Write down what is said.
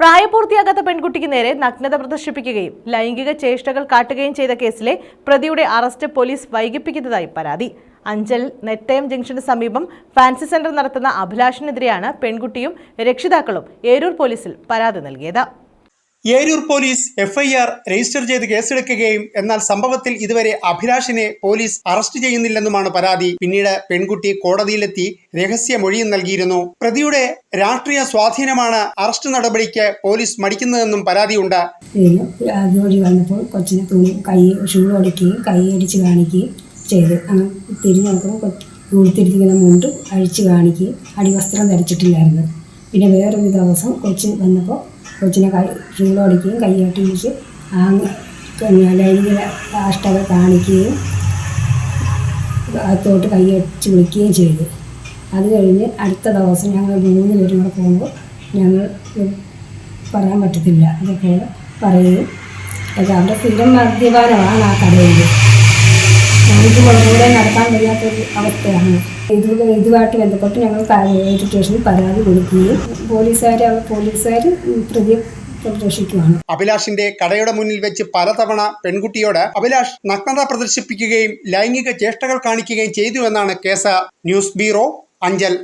പ്രായപൂർത്തിയാകാത്ത പെൺകുട്ടിക്ക് നേരെ നഗ്നത പ്രദർശിപ്പിക്കുകയും ലൈംഗിക ചേഷ്ടകൾ കാട്ടുകയും ചെയ്ത കേസിലെ പ്രതിയുടെ അറസ്റ്റ് പോലീസ് വൈകിപ്പിക്കുന്നതായി പരാതി. അഞ്ചൽ നെട്ടയം ജംഗ്ഷന് സമീപം ഫാൻസി സെന്റർ നടത്തുന്ന അഭിലാഷിനെതിരെയാണ് പെൺകുട്ടിയും രക്ഷിതാക്കളും ഏരൂർ പോലീസിൽ പരാതി നൽകിയത്. ഏരൂർ പോലീസ് എഫ്ഐആർ രജിസ്റ്റർ ചെയ്ത് കേസെടുക്കുകയും എന്നാൽ സംഭവത്തിൽ ഇതുവരെ അഭിലാഷിനെ പോലീസ് അറസ്റ്റ് ചെയ്യുന്നില്ലെന്നുമാണ് പരാതി. പിന്നീട് പെൺകുട്ടി കോടതിയിലെത്തി രഹസ്യ മൊഴിയും നൽകിയിരുന്നു. പ്രതിയുടെ രാഷ്ട്രീയ സ്വാധീനമാണ് അറസ്റ്റ് നടപടിക്ക് പോലീസ് മടിക്കുന്നതെന്നും പരാതിയുണ്ട്. വന്നപ്പോൾ കൊച്ചിനെ തുണി കൈ ഷൂ അടിക്കുകയും കൈ അടിച്ച് കാണിക്കുകയും ചെയ്തു. അങ്ങനെ തിരിഞ്ഞ് നോക്കുമ്പോൾ അഴിച്ച് കാണിക്കുകയും അടിവസ്ത്രം ധരിച്ചിട്ടില്ലായിരുന്നു. പിന്നെ വേറൊരു ദിവസം കൊച്ചി വന്നപ്പോൾ കൊച്ചിനെ കൈ ചൂടോടിക്കുകയും കൈയാട്ടി വിളിച്ച് ആ ലൈംഗിക കാഷ്ടകൾ കാണിക്കുകയും അകത്തോട്ട് കൈയടിച്ച് വിളിക്കുകയും ചെയ്തു. അത് കഴിഞ്ഞ് അടുത്ത ദിവസം ഞങ്ങൾ മൂന്ന് പേരും കൂടെ പോകുമ്പോൾ ഞങ്ങൾ പറയാൻ പറ്റത്തില്ല. അതൊക്കെ പറയുകയും അവിടെ സ്ഥിരം മദ്യപാനമാണ് ആ കടയിൽ ഞങ്ങൾക്ക് വളരെ നടത്താൻ വയ്യാത്തൊരു അവസ്ഥയാണ്. ഇത് ഇതുമായിട്ട് ബന്ധപ്പെട്ട് ഞങ്ങൾ സ്റ്റേഷനിൽ പരാതി കൊടുക്കുകയും പോലീസുകാർ പോലീസുകാർ രക്ഷിക്കുകയാണ് അഭിലാഷിന്റെ കടയുടെ മുന്നിൽ വെച്ച് പലതവണ പെൺകുട്ടിയോട് അഭിലാഷ് നഗ്നത പ്രദർശിപ്പിക്കുകയും ലൈംഗിക ചേഷ്ടകൾ കാണിക്കുകയും ചെയ്തു എന്നാണ് കേസ്. News bureau Anchal.